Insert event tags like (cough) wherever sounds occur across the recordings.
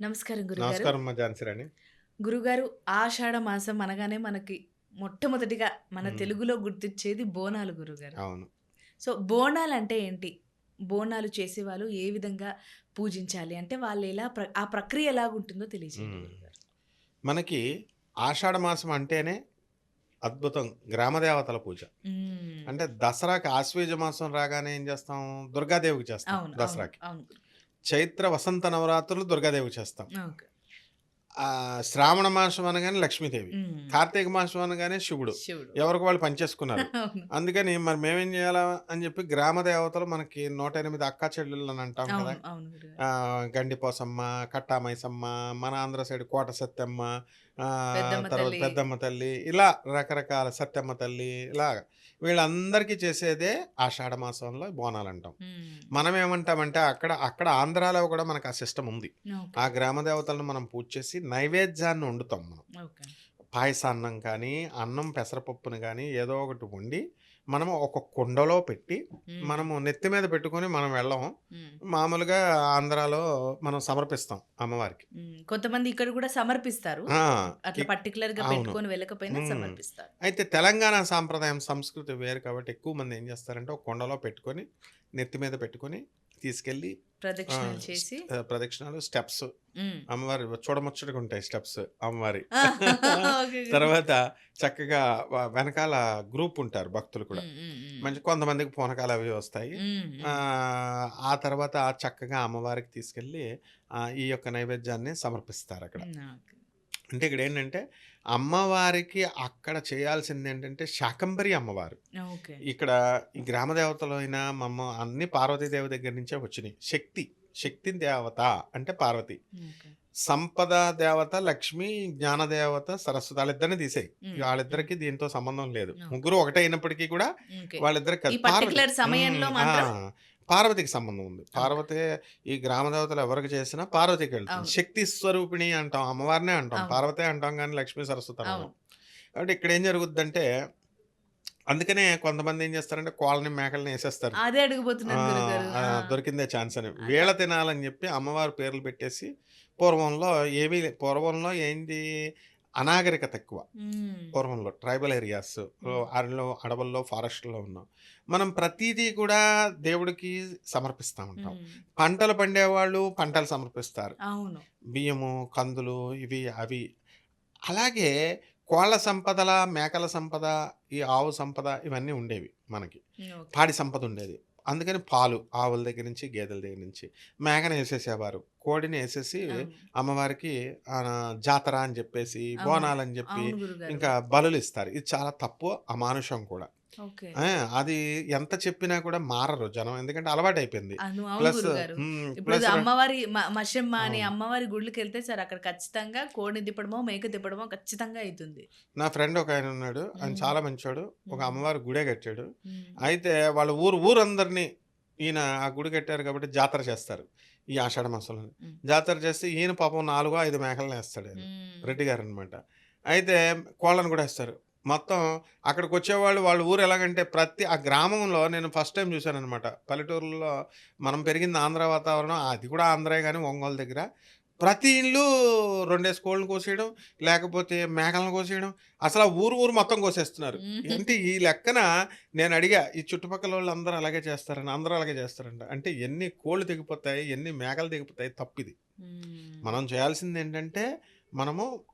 నమస్కారం నమస్కారం గురుగారు ఆషాఢ మాసం అనగానే మనకి మొట్టమొదటిగా మన. తెలుగులో గుర్తించేది బోనాలు గురుగారు. అవును. సో బోనాలు అంటే ఏంటి? బోనాలు చేసే వాళ్ళు ఏ విధంగా పూజించాలి? అంటే వాళ్ళు ఎలా ప్ర- ఆ ప్రక్రియ ఎలాగుంటుందో తెలియజేయండి. మనకి ఆషాఢ మాసం అంటేనే అద్భుతం. గ్రామదేవతల పూజ. అంటే దసరాకి ఆశ్వేజ మాసం రాగానే ఏం చేస్తాం? దుర్గాదేవికి చేస్తాం దసరాకి. చైత్ర వసంత నవరాత్రులు దుర్గాదేవికి చేస్తాం. శ్రావణ మాసం అనగానే లక్ష్మీదేవి. కార్తీక మాసం అనగానే శివుడు. ఎవరికి వాళ్ళు పనిచేసుకున్నారు (laughs) అందుకని మరి మేమేం చేయాలా అని చెప్పి గ్రామ దేవతలు మనకి నూట ఎనిమిది అక్క చెల్లెళ్ళు అని అంటాం కదా. గండిపోసమ్మ కట్టామైసమ్మ మన ఆంధ్ర సైడ్ కోట సత్యమ్మ తర్వాత. పెద్దమ్మ తల్లి ఇలా రకరకాల సత్యమ్మ తల్లి ఇలా వీళ్ళందరికీ చేసేదే ఆషాఢ మాసంలో బోనాలు అంటాం. మనం ఏమంటామంటే అక్కడ అక్కడ ఆంధ్రాలో కూడా మనకు ఆ సిస్టమ్ ఉంది. ఆ గ్రామ దేవతలను మనం పూజ చేసి నైవేద్యాన్ని వండుతాం మనం. పాయసాన్నం కానీ అన్నం పెసరపప్పుని కానీ ఏదో ఒకటి వండి మనము ఒక కుండలో పెట్టి. మనము నెత్తి మీద పెట్టుకొని మనం వెళ్ళం మ్మ్. మామూలుగా ఆంధ్రాలో మనం సమర్పిస్తాం అమ్మవారికి మ్మ్. కొంతమంది ఇక్కడ కూడా సమర్పిస్తారు అట్లా పర్టికులర్గా. పెట్టుకొని వెళ్ళకపోయినా. సమర్పిస్తారు అయితే తెలంగాణ సాంప్రదాయం సంస్కృతి వేరు కాబట్టి ఎక్కువ మంది ఏం చేస్తారంటే ఒక కుండలో పెట్టుకొని నెత్తి మీద పెట్టుకొని తీసుకెళ్ళి ప్రదక్షిణలు చేసి ప్రదక్షిణాలు స్టెప్స్ మ్మ్. అమ్మవారి చూడముచ్చటగా ఉంటాయి స్టెప్స్ అమ్మవారి. (laughs) తర్వాత చక్కగా వెనకాల గ్రూప్ ఉంటారు భక్తులు కూడా. మంచి కొంతమందికి పూనకాలు అవి వస్తాయి ఆ, తర్వాత చక్కగా అమ్మవారికి తీసుకెళ్ళి ఈ యొక్క నైవేద్యాన్ని సమర్పిస్తారు అక్కడ. అంటే ఇక్కడ ఏంటంటే అమ్మవారికి అక్కడ చేయాల్సింది ఏంటంటే శాకంబరి అమ్మవారు. ఇక్కడ ఈ గ్రామ దేవతలు అయినా మమ్మ అన్ని పార్వతీదేవి దగ్గర నుంచే వచ్చినాయి శక్తి శక్తి దేవత అంటే పార్వతి. సంపద దేవత లక్ష్మి జ్ఞాన దేవత సరస్వతి వాళ్ళిద్దరిని తీసేయి. వాళ్ళిద్దరికి దీంతో సంబంధం లేదు. ముగ్గురు ఒకటే అయినప్పటికీ కూడా particular సమయంలో? పార్వతికి సంబంధం ఉంది పార్వతి ఈ గ్రామ దేవతలు ఎవరికి చేసినా పార్వతికి వెళ్తుంది అవును. శక్తి స్వరూపిణి అంటాం అమ్మవారినే అంటాం. పార్వతే అంటాం కానీ లక్ష్మీ సరస్వతి అవును. కాబట్టి ఇక్కడ ఏం జరుగుద్దంటే అందుకనే కొంతమంది ఏం చేస్తారంటే కోళ్ళని మేకల్ని వేసేస్తారు అదే. దొరికిందే ఛాన్స్ అని. వీళ్ళ తినాలని చెప్పి అమ్మవారి పేర్లు పెట్టేసి పూర్వంలో ఏమీ పూర్వంలో ఏంటి అనాగరికత ఎక్కువ. పూర్వంలో ట్రైబల్ ఏరియాస్. అడవిలో అడవుల్లో ఫారెస్ట్లో ఉన్నాం మనం ప్రతిదీ కూడా దేవుడికి సమర్పిస్తూ ఉంటాం. పంటలు పండేవాళ్ళు పంటలు సమర్పిస్తారు బియ్యము కందులు ఇవి అవి అలాగే కోళ్ళ సంపదల మేకల సంపద ఈ ఆవు సంపద ఇవన్నీ ఉండేవి మనకి. పాడి సంపద ఉండేది అందుకని పాలు ఆవుల దగ్గర నుంచి గేదెల దగ్గర నుంచి మేకను వేసేసేవారు కోడిని వేసేసి. అమ్మవారికి ఆ, జాతర అని చెప్పేసి. బోనాలని చెప్పి ఇంకా బలులు ఇస్తారు ఇది చాలా తప్పు అమానుషం కూడా అది ఎంత చెప్పినా కూడా మారరు జనం. ఎందుకంటే అలవాటు అయిపోయింది ప్లస్ అమ్మవారి మషమ్మ అని. అమ్మవారి గుళ్ళకి వెళ్తే సార్ అక్కడ ఖచ్చితంగా కోడిని తిప్పడమో మేక తిప్పడమో ఖచ్చితంగా అవుతుంది నా ఫ్రెండ్ ఒక ఆయన ఉన్నాడు. ఆయన. చాలా మంచోడు. ఒక మ్మ్. అమ్మవారి గుడే కట్టాడు. అయితే వాళ్ళ ఊరు ఊరందరినీ ఈయన ఆ గుడి కట్టారు కాబట్టి జాతర చేస్తారు. ఈ ఆషాఢ మాసంలో. జాతర చేస్తే ఈయన పాపం నాలుగో ఐదు మేకలను వేస్తాడు. రెడ్డి గారు అనమాట అయితే కోళ్ళను కూడా వేస్తారు. మొత్తం అక్కడికి వచ్చేవాళ్ళు వాళ్ళ ఊరు ఎలాగంటే ప్రతి ఆ గ్రామంలో నేను ఫస్ట్ టైం చూశాను అనమాట పల్లెటూరులో మనం పెరిగింది ఆంధ్ర వాతావరణం అది కూడా ఆంధ్రే కానీ ఒంగోలు దగ్గర. ప్రతి ఇల్లు రెండేసి కోళ్ళను కోసేయడం లేకపోతే మేకలను కోసేయడం అసలు ఆ ఊరు ఊరు మొత్తం కోసేస్తున్నారు. అంటే ఈ లెక్కన నేను అడిగా ఈ చుట్టుపక్కల వాళ్ళు అందరూ అలాగే చేస్తారని అందరూ అలాగే చేస్తారంట. అంటే ఎన్ని కోళ్ళు తెగిపోతాయి ఎన్ని మేకలు తెగిపోతాయి తప్పిది. మనం చేయాల్సింది ఏంటంటే మనము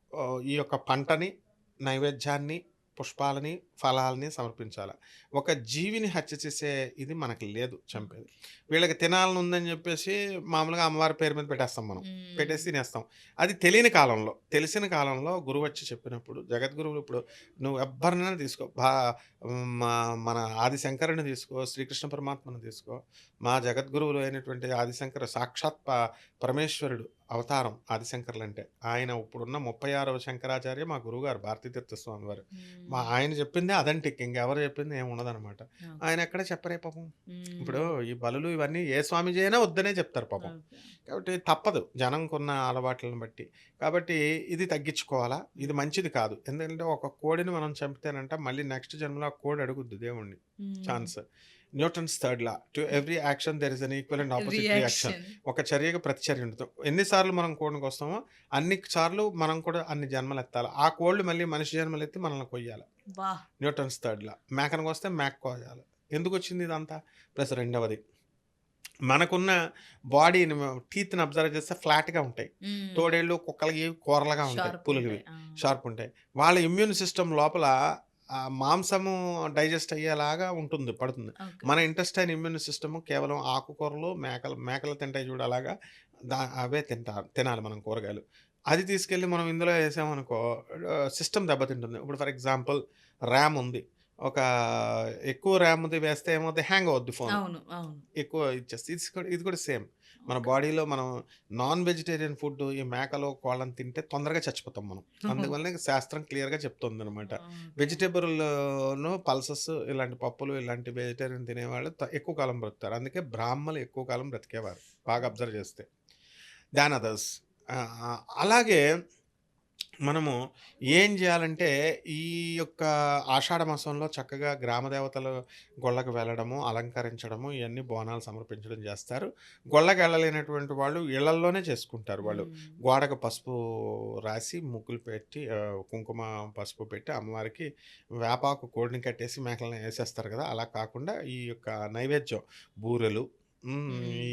ఈ యొక్క పంటని నైవేద్యాన్ని పుష్పాలని ఫలాలని సమర్పించాలి. ఒక జీవిని హత్య చేసే ఇది మనకి లేదు చంపేది. వీళ్ళకి తినాలని ఉందని చెప్పేసి మామూలుగా అమ్మవారి పేరు మీద పెట్టేస్తాం మనం. పెట్టేసి తినేస్తాం. అది తెలియని కాలంలో తెలిసిన కాలంలో గురువు వచ్చి చెప్పినప్పుడు జగద్గురువులు ఇప్పుడు నువ్వు ఎవరినైనా తీసుకో. బా మా మన ఆదిశంకరుని తీసుకో శ్రీకృష్ణ పరమాత్మను తీసుకో. మా జగద్గురువులు అయినటువంటి ఆదిశంకర సాక్షాత్ పరమేశ్వరుడు. అవతారం ఆదిశంకర్లు అంటే ఆయన ఇప్పుడున్న ముప్పై ఆరవ శంకరాచార్య మా గురువుగారు భారతీతీర్థ స్వామి వారు. మా ఆయన చెప్పింది అదంటే ఇంకెవరు చెప్పింది ఏమి ఉండదన్నమాట ఓకే. ఆయన ఎక్కడ చెప్పరే పాపం. ఇప్పుడు ఈ బలులు ఇవన్నీ ఏ స్వామిజీ అయినా వద్దనే చెప్తారు పాపం. కాబట్టి తప్పదు జనంకున్న అలవాట్లను బట్టి కాబట్టి ఇది తగ్గించుకోవాలా ఇది మంచిది కాదు ఎందుకంటే ఒక కోడిని మనం చంపితేనంట మళ్ళీ నెక్స్ట్ జన్మలో ఆ కోడి అడుగుద్ది దేవుణ్ణి. Chance Newton's third law to every action there is an equal and opposite reaction ఒక చర్యకు ప్రతిచర్య ఉంటుంది. ఎన్నిసార్లు మనం కోడికి వస్తామో అన్ని సార్లు మనం కూడా అన్ని జన్మలు ఎత్తాలి. ఆ కోళ్ళు మళ్ళీ మనిషి జన్మలు ఎత్తి మనల్ని కొయ్యాలి. న్యూటన్స్ థర్డ్ లా మేకనకు వస్తే మేక కోయాలి. ఎందుకు వచ్చింది ఇదంతా? ప్లస్ రెండవది మనకున్న బాడీని టీత్ని అబ్జర్వ్ చేస్తే ఫ్లాట్గా ఉంటాయి. తోడేళ్ళు కుక్కలకి కూరలుగా ఉంటాయి. పులులువి. షార్ప్ ఉంటాయి. వాళ్ళ ఇమ్యూన్ సిస్టమ్ లోపల ఆ మాంసము డైజెస్ట్ అయ్యేలాగా ఉంటుంది పడుతుంది. మన ఇంటెస్టైన్ ఇమ్యూన్ సిస్టమ్ కేవలం ఆకుకూరలు మేకలు మేకలు తింటాయి చూడు అలాగా దా అవే తింటారు తినాలి మనం కూరగాయలు. అది తీసుకెళ్ళి మనం ఇందులో వేసామనుకో సిస్టమ్ దెబ్బతింటుంది. ఇప్పుడు ఫర్ ఎగ్జాంపుల్ ర్యామ్ ఉంది. ఒక ఎక్కువ ర్యామ్ది వేస్తే ఏమవుతుంది హ్యాంగ్ అవుద్ది ఫోన్. ఎక్కువ ఇచ్చేస్తే ఇది కూడా ఇది కూడా సేమ్. మన బాడీలో మనం నాన్ వెజిటేరియన్ ఫుడ్ ఈ మేకలు కోళ్ళని తింటే తొందరగా చచ్చిపోతాం మనం. (laughs) అందువల్ల శాస్త్రం క్లియర్గా చెప్తుంది అనమాట వెజిటేబుల్ను పల్సెస్ ఇలాంటి పప్పులు ఇలాంటి వెజిటేరియన్ తినేవాళ్ళు ఎక్కువ కాలం బ్రతుకుతారు. అందుకే బ్రాహ్మలు ఎక్కువ కాలం బ్రతికేవారు బాగా అబ్జర్వ్ చేస్తే. Than others. అలాగే మనము ఏం చేయాలంటే ఈ యొక్క ఆషాఢ మాసంలో చక్కగా గ్రామ దేవతల గొళ్ళకు వెళ్ళడము అలంకరించడము ఇవన్నీ బోనాలు సమర్పించడం చేస్తారు గొళ్ళకి వెళ్ళలేనటువంటి వాళ్ళు ఇళ్ళల్లోనే చేసుకుంటారు వాళ్ళు. గోడకు పసుపు రాసి ముగ్గులు పెట్టి కుంకుమ పసుపు పెట్టి అమ్మవారికి వేపాకు కోడిని కట్టేసి మేకలను వేసేస్తారు కదా అలా కాకుండా ఈ యొక్క నైవేద్యం బూరెలు మ్మ్. ఈ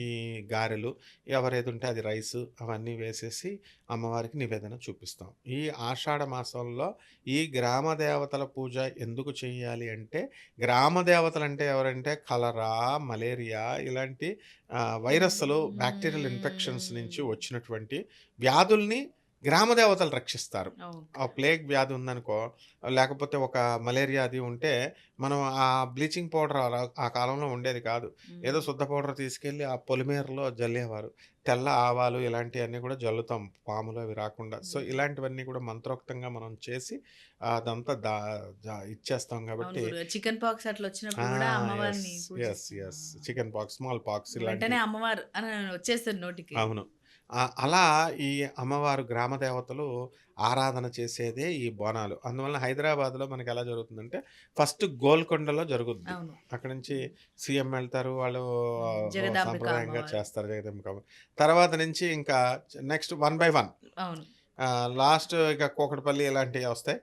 గారెలు ఎవరేది ఉంటే అది రైస్ అవన్నీ వేసేసి అమ్మవారికి నివేదన చూపిస్తాం. ఈ ఆషాఢ మాసంలో ఈ గ్రామ దేవతల పూజ ఎందుకు చేయాలి అంటే గ్రామ దేవతలు అంటే ఎవరంటే కలరా మలేరియా ఇలాంటి ఆ, వైరస్లు బ్యాక్టీరియల్ ఇన్ఫెక్షన్స్ నుంచి వచ్చినటువంటి వ్యాధుల్ని గ్రామ దేవతలు రక్షిస్తారు. ఆ ప్లేగ్ వ్యాధి ఉందనుకో లేకపోతే ఒక మలేరియా అది ఉంటే మనం ఆ బ్లీచింగ్ పౌడర్ ఆ కాలంలో ఉండేది కాదు. ఏదో శుద్ధ పౌడర్ తీసుకెళ్ళి ఆ పొలిమేరలో జల్లేవారు. తెల్ల ఆవాలు ఇలాంటివన్నీ కూడా జల్లుతాం పాములు అవి రాకుండా. సో. ఇలాంటివన్నీ కూడా మంత్రోక్తంగా మనం చేసి అదంతా దా ఇచ్చేస్తాం కాబట్టి చికెన్ పాక్స్ అట్లా వచ్చినప్పుడు చికెన్ పాక్స్ స్మాల్ పాక్స్ ఇలాంటి అమ్మవారు నోటికి. అవును. అలా ఈ అమ్మవారు గ్రామ దేవతలు ఆరాధన చేసేదే ఈ బోనాలు అందువల్ల హైదరాబాద్లో మనకి ఎలా జరుగుతుందంటే ఫస్ట్ గోల్కొండలో జరుగుద్ది అవును అక్కడ నుంచి సీఎం వెళ్తారు వాళ్ళు సాంప్రదాయంగా అమ్మవారు. చేస్తారు జగదాంబిక అమ్మ. తర్వాత నుంచి ఇంకా next one by one last ఇక కోకటపల్లి ఇలాంటివి వస్తాయి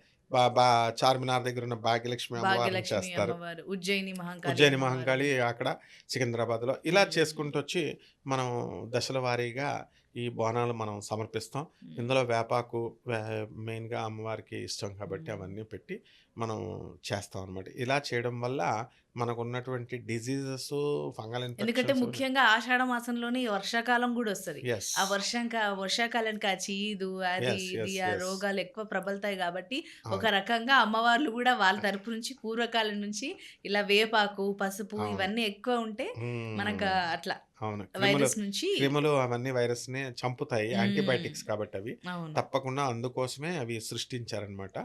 బా చార్మినార్ దగ్గర ఉన్న భాగ్యలక్ష్మి అమ్మవారిని భాగ్యలక్ష్మి చేస్తారు అమ్మవారు ఉజ్జయిని మహంకాళి ఉజ్జయిని అమ్మవారు. మహంకాళి అక్కడ సికింద్రాబాద్లో ఇలా. చేసుకుంటూ వచ్చి మనం దశల వారీగా ఈ బోనాలు మనం సమర్పిస్తాం. ఇందులో వేపాకు మెయిన్గా అమ్మవారికి ఇష్టం కాబట్టి. అవన్నీ పెట్టి మనం చేస్తాం అనమాట ఇలా చేయడం వల్ల మనకు ఉన్నటువంటి డిజీజెస్ ఫంగల్ ఎందుకంటే ముఖ్యంగా ఆషాఢ మాసంలోనే ఈ వర్షాకాలం కూడా వస్తది. ఆ వర్షం వర్షాకాలానికి ఆ చీదు అది ఇది ఆ. రోగాలు ఎక్కువ ప్రబలుతాయి కాబట్టి ఒక రకంగా అమ్మవార్లు కూడా వాళ్ళ తరపు నుంచి పూర్వకాలం నుంచి ఇలా వేపాకు పసుపు. ఇవన్నీ ఎక్కువ ఉంటే మనకు అట్లా అవును. క్రిములు వైరస్ నుంచి క్రిములు అవన్నీ వైరస్ని చంపుతాయి. యాంటీబయాటిక్స్ కాబట్టి అవి. తప్పకుండా అందుకోసమే అవి సృష్టించారనమాట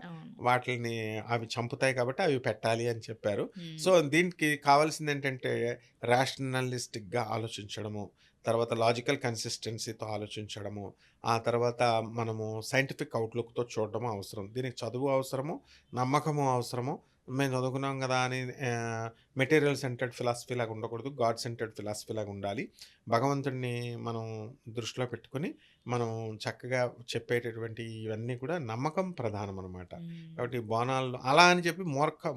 వాటిని అవి చంపుతాయి కాబట్టి అవి పెట్టాలి అని చెప్పారు. సో దీనికి కావాల్సింది ఏంటంటే రేషనలిస్టిక్గా ఆలోచించడము తర్వాత లాజికల్ కన్సిస్టెన్సీతో ఆలోచించడము ఆ తర్వాత మనము సైంటిఫిక్ అవుట్లుక్తో చూడడము అవసరం దీనికి చదువు అవసరము నమ్మకము అవసరము మేము చదువుకున్నాం కదా అని మెటీరియల్ సెంటర్డ్ ఫిలాసఫీ లాగా ఉండకూడదు గాడ్ సెంటర్డ్ ఫిలాసఫీ లాగా ఉండాలి భగవంతుడిని మనం దృష్టిలో పెట్టుకొని మనం చక్కగా చెప్పేటటువంటి ఇవన్నీ కూడా నమ్మకం ప్రధానం అనమాట. కాబట్టి బోనాలు అలా అని చెప్పి మూర్ఖ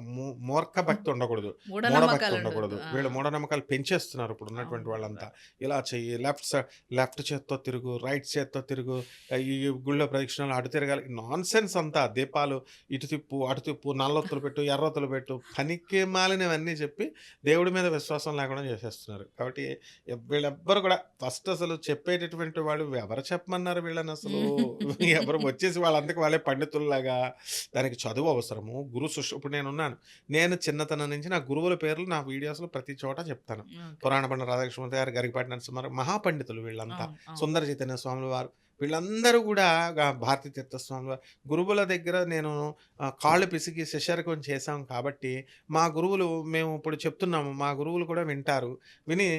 మూర్ఖ భక్తి ఉండకూడదు మూఢభక్తి ఉండకూడదు. వీళ్ళు. మూఢనమ్మకాలు పెంచేస్తున్నారు ఇప్పుడు ఉన్నటువంటి. వాళ్ళంతా ఇలా చెయ్యి లెఫ్ట్ లెఫ్ట్ చేత్తో తిరుగు రైట్ చేత్తో తిరుగు ఈ గుళ్ళో ప్రదక్షిణాలు అటు తిరగాలి నాన్ సెన్స్ అంతా దీపాలు ఇటు తిప్పు అటు తిప్పు నల్లొత్తులు పెట్టు ఎర్రొత్తులు పెట్టు పనికి మాలినవన్నీ చెప్పి దేవుడి మీద విశ్వాసం లేకుండా చేసేస్తున్నారు. కాబట్టి వీళ్ళెవ్వరు కూడా ఫస్ట్ అసలు చెప్పేటటువంటి వాళ్ళు ఎవరు చెప్పమన్నారు వీళ్ళని అసలు? (laughs) ఎవరు వచ్చేసి వాళ్ళంతకు వాళ్ళే పండితుల్లాగా దానికి చదువు అవసరము గురు శుష్ ఇప్పుడు నేను ఉన్నాను. నేను చిన్నతనం నుంచి నా గురువుల పేర్లు నా వీడియోస్లో ప్రతి చోట చెప్తాను. పురాణ పండ రాధాకృష్ణ గారు గరికపాటి నరసింహారావు మహాపండితులు వీళ్ళంతా. సుందర చైతన్య స్వాముల వారు. వీళ్ళందరూ కూడా భారతీ తీర్థస్వాములు గురువుల దగ్గర నేను కాళ్ళు పిసికి శిష్యరకం చేశాం కాబట్టి మా గురువులు మేము ఇప్పుడు చెప్తున్నాము మా గురువులు కూడా వింటారు. విని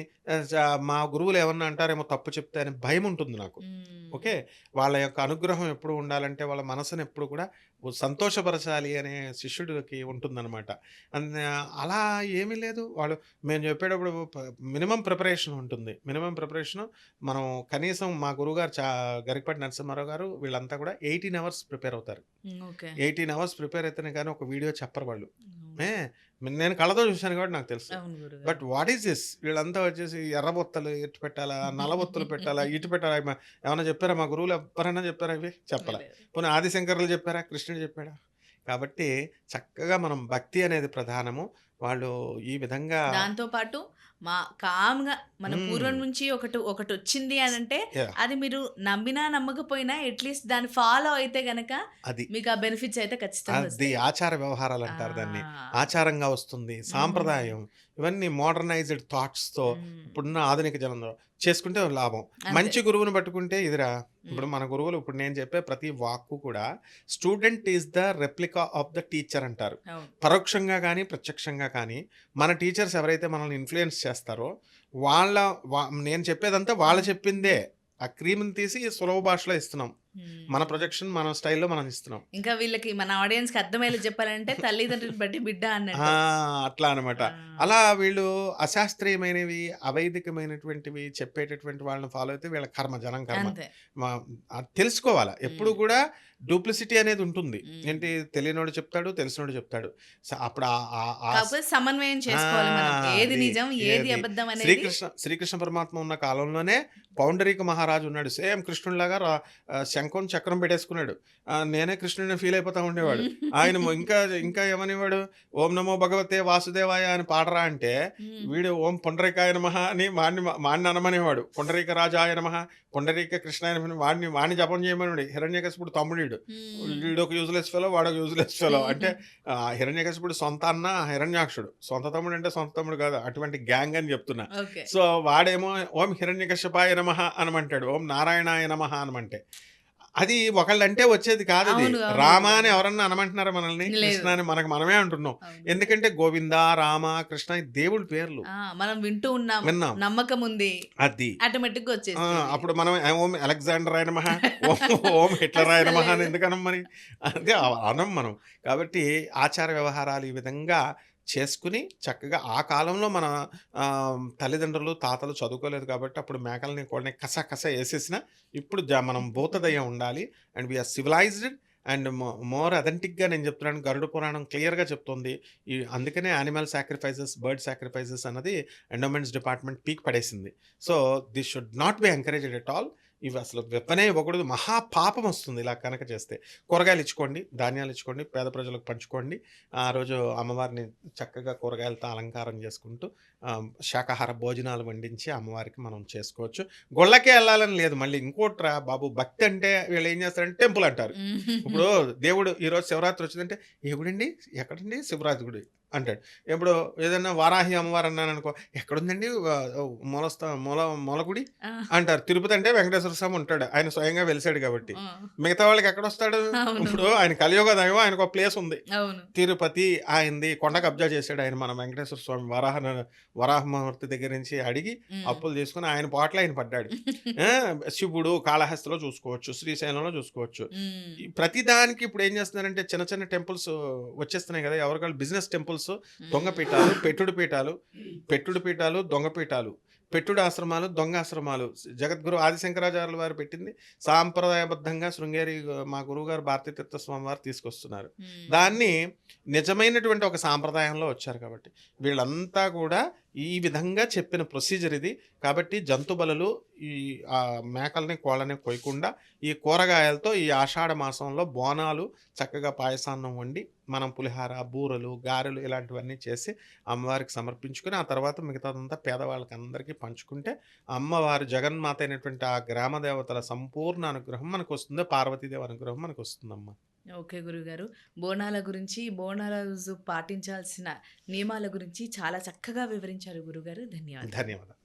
మా గురువులు ఏమన్నా అంటారేమో తప్పు చెప్తే అని భయం ఉంటుంది నాకు ఓకే. వాళ్ళ యొక్క అనుగ్రహం ఎప్పుడు ఉండాలంటే వాళ్ళ మనసును ఎప్పుడు కూడా సంతోషపరచాలి అనే శిష్యుడికి ఉంటుందన్నమాట. అలా ఏమీ లేదు. వాళ్ళు మేము చెప్పేటప్పుడు మినిమం ప్రిపరేషన్ ఉంటుంది. మినిమం ప్రిపరేషన్ మనం కనీసం మా గురువుగారు చా గరికపాటి నరసింహారావు గారు వీళ్ళంతా కూడా ఎయిటీన్ అవర్స్ ప్రిపేర్ అవుతారు. ఎయిటీన్ అవర్స్ ప్రిపేర్ అయితేనే కానీ ఒక వీడియో చెప్పరు వాళ్ళు. ఏ నేను కళ్ళతో చూశాను కాబట్టి నాకు తెలుసు. But what is this? వీళ్ళంతా వచ్చేసి ఎర్రబొత్తలు ఇటు పెట్టాలా (laughs) నల్లబొత్తలు పెట్టాలా ఇటు పెట్టాలా ఏమ- ఏమన్నా చెప్పారా మా గురువులు? ఎవరైనా చెప్పారా ఇవి? చెప్పాలా. పోనీ ఆదిశంకర్లు చెప్పారా? కృష్ణుడు చెప్పాడా? కాబట్టి చక్కగా మనం భక్తి అనేది ప్రధానము. వాళ్ళు ఈ విధంగా దాంతో పాటు మా కామ్గా మన. పూర్వం నుంచి ఒకటి ఒకటి వచ్చింది అని అంటే. అది మీరు నమ్మినా నమ్మకపోయినా అట్లీస్ట్ దాన్ని ఫాలో అయితే గనక అది మీకు ఆ బెనిఫిట్స్ అయితే ఖచ్చితంగా అది. ఆచార వ్యవహారాలు అంటారు దాన్ని. ఆచారంగా వస్తుంది సాంప్రదాయం ఇవన్నీ మోడర్నైజ్డ్ థాట్స్తో మ్మ్. ఇప్పుడున్న ఆధునిక జనంలో చేసుకుంటే లాభం. మంచి గురువుని పట్టుకుంటే ఇదిరా. ఇప్పుడు మన గురువులు ఇప్పుడు నేను చెప్పే ప్రతి వాక్కు కూడా student is the replica of the teacher అంటారు. పరోక్షంగా కానీ ప్రత్యక్షంగా కానీ మన టీచర్స్ ఎవరైతే మనల్ని ఇన్ఫ్లుయెన్స్ చేస్తారో వాళ్ళ నేను చెప్పేదంతా వాళ్ళు చెప్పిందే ఆ క్రీమ్ని తీసి సులభ భాషలో ఇస్తున్నాం. మన ప్రొజెక్షన్ మన స్టైల్లో మనం ఇస్తున్నాం. ఇంకా వీళ్ళకి మన ఆడియన్స్కి అర్థమయ్యేలా చెప్పాలంటే తల్లిదండ్రులు బట్టి బిడ్డ ఆ, అన్నట్టు అట్లా అనమాట. అలా వీళ్ళు అశాస్త్రీయమైనవి అవైదికమైనటువంటివి చెప్పేటటువంటి వాళ్ళని ఫాలో అయితే వీళ్ళ కర్మ జనం కర్మ. తెలుసుకోవాలా. ఎప్పుడు. కూడా డూప్లిసిటీ అనేది ఉంటుంది. ఏంటి? తెలియనోడు చెప్తాడు తెలిసినోడు చెప్తాడు. అప్పుడు సమన్వయం చేసుకోవాలి ఏది నిజం ఏది. అబద్ధం అనేది శ్రీకృష్ణ శ్రీకృష్ణ పరమాత్మ ఉన్న కాలంలోనే పౌండరీక మహారాజు ఉన్నాడు. సేమ్ కృష్ణుడిలాగా శంఖం చక్రం పెట్టేసుకున్నాడు. నేనే కృష్ణుడిని ఫీల్ అయిపోతా ఉండేవాడు. (laughs) ఆయన ఇంకా ఇంకా ఏమనేవాడు? ఓం నమో భగవతే వాసుదేవాయ అని పాడరా అంటే. వీడు ఓం పుండరీకాయ నమః అని వాడిని వాడిని అనమనేవాడు. పుండరీక రాజాయ నమః పుండరీక కృష్ణాయ వాడిని వాడిని జపం చేయమని హిరణ్యకశిపుడు తమ్ముడు మ్మ్. వీడు ఒక యూజ్లెస్ ఫెలో వాడు ఒక యూజ్లెస్ ఫెలో అంటే ఆ, హిరణ్యకశిపుడు సొంత అన్న హిరణ్యాక్షుడు. సొంత తమ్ముడు అంటే సొంత తమ్ముడు కాదు అటువంటి గ్యాంగ్ అని చెప్తున్నా. సో వాడేమో ఓం హిరణ్యకశ్యపాయ నమః అనమంటాడు. ఓం నారాయణాయ నమః అనమంటే. అది ఒకళ్ళంటే వచ్చేది కాదు అది. రామ అని ఎవరన్నా అనమంటున్నారా మనల్ని. కృష్ణ అని మనకు మనమే అంటున్నాం. ఎందుకంటే గోవింద రామ కృష్ణ దేవుడి పేర్లు. మనం వింటూ ఉన్నాం. విన్నాం. నమ్మకం ఉంది. అది. ఆటోమేటిక్ వచ్చేసి అప్పుడు మనం ఓం అలెగ్జాండర్ ఆయన మహా? (laughs) ఓం హిట్లర్ ఆయన మహా అని. ఎందుకనం మరి? అదే అనం మనం. కాబట్టి ఆచార వ్యవహారాలు ఈ విధంగా చేసుకుని చక్కగా ఆ కాలంలో మన తల్లిదండ్రులు తాతలు చదువుకోలేదు కాబట్టి అప్పుడు మేకలని కోడిని కస కస వేసేసిన ఇప్పుడు జ- మనం భూతదయ ఉండాలి. And we are civilised and more అథెంటిక్గా నేను చెప్తున్నాను. గరుడ పురాణం క్లియర్గా చెప్తుంది. ఈ అందుకనే యానిమల్ సాక్రిఫైసెస్ బర్డ్ సాక్రిఫైసెస్ అన్నది ఎండోమెంట్స్ డిపార్ట్మెంట్ పీక్ పడేసింది. So this should not be encouraged at all. ఇవి అసలు వెప్పనే ఇవ్వకూడదు. మహా పాపం వస్తుంది ఇలా కనుక చేస్తే. కూరగాయలు ఇచ్చుకోండి ధాన్యాలు ఇచ్చుకోండి పేద ప్రజలకు పంచుకోండి. ఆ రోజు అమ్మవారిని చక్కగా కూరగాయలతో అలంకారం చేసుకుంటూ శాకాహార భోజనాలు వండించి అమ్మవారికి మనం చేసుకోవచ్చు. గొళ్ళకే వెళ్ళాలని లేదు. మళ్ళీ ఇంకోట్రా బాబు భక్తి అంటే వీళ్ళు ఏం చేస్తారంటే టెంపుల్ అంటారు. ఇప్పుడు దేవుడు ఈరోజు శివరాత్రి వచ్చిందంటే ఏ గుడండి? ఎక్కడండి? శివరాత్రి గుడి? అంటాడు. ఇప్పుడు ఏదైనా వారాహి అమ్మవారు అన్నాను అనుకో ఎక్కడుందండి మూలస్థ మూల మూలగుడి? ఆ, అంటారు. తిరుపతి అంటే వెంకటేశ్వర స్వామి ఉంటాడు. ఆయన స్వయంగా వెలిసాడు కాబట్టి. మిగతా వాళ్ళకి ఎక్కడ వస్తాడు. ఇప్పుడు ఆయన కలియుగ దైవం ఆయనకు ఒక ప్లేస్ ఉంది. తిరుపతి ఆయనది కొండ కబ్జా చేశాడు ఆయన మన వెంకటేశ్వర స్వామి వరాహ వరాహమూర్తి దగ్గర నుంచి అడిగి. అప్పులు తీసుకుని ఆయన పాటలు ఆయన పడ్డాడు. శివుడు కాళహస్తిలో చూసుకోవచ్చు శ్రీశైలంలో చూసుకోవచ్చు. ప్రతి దానికి ఇప్పుడు ఏం చేస్తున్నారంటే చిన్న చిన్న టెంపుల్స్ వచ్చేస్తున్నాయి కదా ఎవరికాళ్ళు బిజినెస్ టెంపుల్స్ దొంగ పీఠాలు పెట్టుడు పీఠాలు పెట్టుడు పీఠాలు దొంగ పీఠాలు పెట్టుడు ఆశ్రమాలు దొంగ ఆశ్రమాలు. జగద్గురు ఆదిశంకరాచార్యుల వారు పెట్టింది. సాంప్రదాయబద్ధంగా శృంగేరి మా గురువుగారు భారతీతీర్థ స్వామి వారు తీసుకొస్తున్నారు. దాన్ని నిజమైనటువంటి ఒక సాంప్రదాయంలో వచ్చారు కాబట్టి వీళ్ళంతా కూడా ఈ విధంగా చెప్పిన ప్రొసీజర్ ఇది. కాబట్టి జంతుబలలు ఈ ఆ, మేకల్ని కోళ్ళని కొయ్యకుండా ఈ కూరగాయలతో ఈ ఆషాఢ మాసంలో బోనాలు చక్కగా పాయసాన్నం వండి మనం పులిహార బూరలు గారెలు ఇలాంటివన్నీ చేసి అమ్మవారికి సమర్పించుకుని ఆ తర్వాత మిగతాదంతా పేదవాళ్ళకి అందరికీ పంచుకుంటే అమ్మవారి జగన్మాత అయినటువంటి ఆ గ్రామ దేవతల సంపూర్ణ అనుగ్రహం మనకు వస్తుంది పార్వతీదేవి అనుగ్రహం మనకు వస్తుందమ్మా ఓకే గురుగారు. బోనాల గురించి బోనాల రోజు పాటించాల్సిన నియమాల గురించి చాలా చక్కగా వివరించారు గురుగారు. ధన్యవాదాలు. ధన్యవాదాలు.